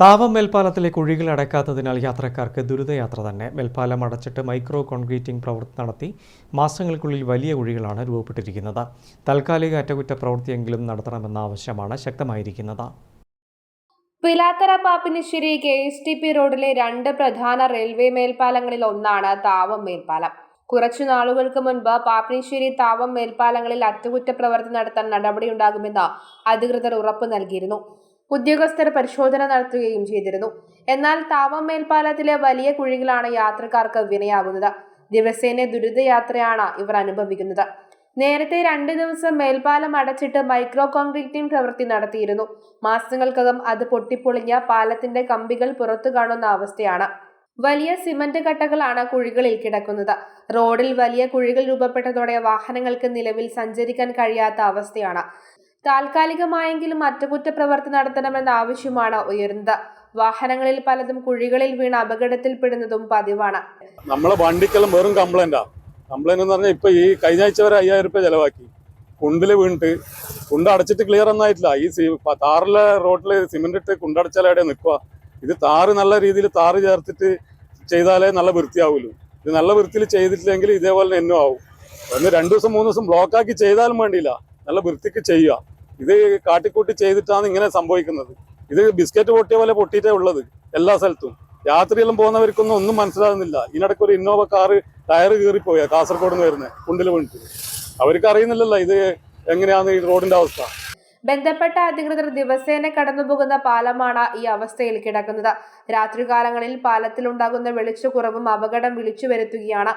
താവം മേൽപ്പാലത്തിലെ കുഴികൾ അടയ്ക്കാത്തതിനാൽ യാത്രക്കാർക്ക് ദുരിതയാത്ര തന്നെ. മേൽപ്പാലം അടച്ചിട്ട് മൈക്രോ കോൺക്രീറ്റിംഗ് പ്രവൃത്തി നടത്തി മാസങ്ങൾക്കുള്ളിൽ വലിയ കുഴികളാണ് രൂപപ്പെട്ടിരിക്കുന്നത്. താൽക്കാലിക അറ്റകുറ്റ പ്രവൃത്തിയെങ്കിലും നടത്തണമെന്ന ആവശ്യമാണ് ശക്തമായിരിക്കുന്നത്. Pilathara Pappinissery K S T P റോഡിലെ രണ്ട് പ്രധാന റെയിൽവേ മേൽപ്പാലങ്ങളിൽ ഒന്നാണ് താവം മേൽപ്പാലം. കുറച്ചു നാളുകൾക്ക് മുൻപ് പാപ്പിനിശ്ശേരി താവം മേൽപ്പാലങ്ങളിൽ അറ്റകുറ്റപ്രവൃത്തി നടത്താൻ നടപടിയുണ്ടാകുമെന്ന് അധികൃതർ ഉറപ്പു നൽകിയിരുന്നു. ഉദ്യോഗസ്ഥർ പരിശോധന നടത്തുകയും ചെയ്തിരുന്നു. എന്നാൽ താവം മേൽപ്പാലത്തിലെ വലിയ കുഴികളാണ് യാത്രക്കാർക്ക് വിനയാകുന്നത്. ദിവസേന ദുരിതയാത്രയാണ് ഇവർ അനുഭവിക്കുന്നത്. നേരത്തെ രണ്ട് ദിവസം മേൽപ്പാലം അടച്ചിട്ട് മൈക്രോ കോൺക്രീറ്റിംഗ് പ്രവൃത്തി നടത്തിയിരുന്നു. മാസങ്ങൾക്കകം അത് പൊട്ടിപ്പൊളിഞ്ഞ പാലത്തിന്റെ കമ്പികൾ പുറത്തു കാണുന്ന അവസ്ഥയാണ്. വലിയ സിമന്റ് കട്ടകളാണ് കുഴികളിൽ കിടക്കുന്നത്. റോഡിൽ വലിയ കുഴികൾ രൂപപ്പെട്ടതോടെ വാഹനങ്ങൾക്ക് നിലവിൽ സഞ്ചരിക്കാൻ കഴിയാത്ത അവസ്ഥയാണ്. താൽക്കാലികമായെങ്കിലും അറ്റകുറ്റപ്രവർത്തി നടത്തണമെന്ന ആവശ്യമാണ് ഉയർന്നത്. വാഹനങ്ങളിൽ പലതും കുഴികളിൽ വീണ് അപകടത്തിൽപ്പെടുന്നതും പതിവാണ്. നമ്മളെ വണ്ടിക്കെല്ലാം വെറും കംപ്ലൈന്റാ കംപ്ലൈന്റ് പറഞ്ഞാൽ ഇപ്പൊ ഈ കഴിഞ്ഞ ആഴ്ച വരെ അയ്യായിരം രൂപ ചെലവാക്കി. കുണ്ടിൽ വീണിട്ട് കുണ്ട് അടച്ചിട്ട് ക്ലിയർ ഒന്നായിട്ടില്ല ഈ താറിലെ റോഡിൽ സിമെന്റ് ഇട്ട് കുണ്ടടച്ചാലേ നിൽക്കുക? ഇത് താറ് നല്ല രീതിയിൽ താറ് ചേർത്തിട്ട് ചെയ്താലേ നല്ല വൃത്തിയാവുള്ളൂ ഇത് നല്ല വൃത്തിയിൽ ചെയ്തിട്ടില്ലെങ്കിൽ ഇതേപോലെ തന്നെ എന്നും ആവും. ഒന്ന് രണ്ടു ദിവസം മൂന്ന് ദിവസം ബ്ലോക്കാക്കി ചെയ്താലും വേണ്ടിയില്ല. നല്ല വൃത്തിക്ക് ചെയ്യുക. ഇത് കാട്ടിക്കൂട്ടി ചെയ്തിട്ടാണ് ഇങ്ങനെ സംഭവിക്കുന്നത്. ഇത് ബിസ്ക്കറ്റ് പൊട്ടിയ പോലെ പൊട്ടിയിട്ടേ ഉള്ളത് എല്ലാ സ്ഥലത്തും. രാത്രിയെല്ലാം പോകുന്നവർക്കൊന്നും ഒന്നും മനസ്സിലാകുന്നില്ല. ഇതിനിടയ്ക്ക് ഒരു ഇന്നോവ കാറ് ടയറ് കീറിപ്പോയാ കാസർഗോഡ് നിന്ന് വരുന്നത് കുണ്ടിൽ വീണിട്ട്. അവർക്ക് അറിയുന്നില്ലല്ലോ ഇത് എങ്ങനെയാണ് ഈ റോഡിന്റെ അവസ്ഥ. ബന്ധപ്പെട്ട അധികൃതർ ദിവസേന കടന്നുപോകുന്ന പാലമാണ് ഈ അവസ്ഥയിൽ കിടക്കുന്നത്. രാത്രികാലങ്ങളിൽ പാലത്തിലുണ്ടാകുന്ന വെളിച്ചക്കുറവും അപകടം വിളിച്ചു വരുത്തുകയാണ്.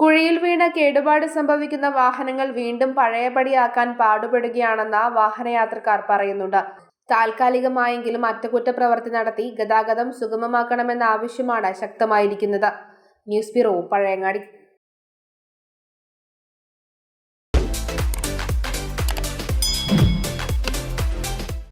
കുഴിയിൽ വീണ കേടുപാട് സംഭവിക്കുന്ന വാഹനങ്ങൾ വീണ്ടും പഴയപടിയാക്കാൻ പാടുപെടുകയാണെന്ന് വാഹനയാത്രക്കാർ പറയുന്നുണ്ട്. താൽക്കാലികമായെങ്കിലും അറ്റകുറ്റപ്രവൃത്തി നടത്തി ഗതാഗതം സുഗമമാക്കണമെന്ന ആവശ്യമാണ് ശക്തമായിരിക്കുന്നത്. News bureau Pazhayangadi.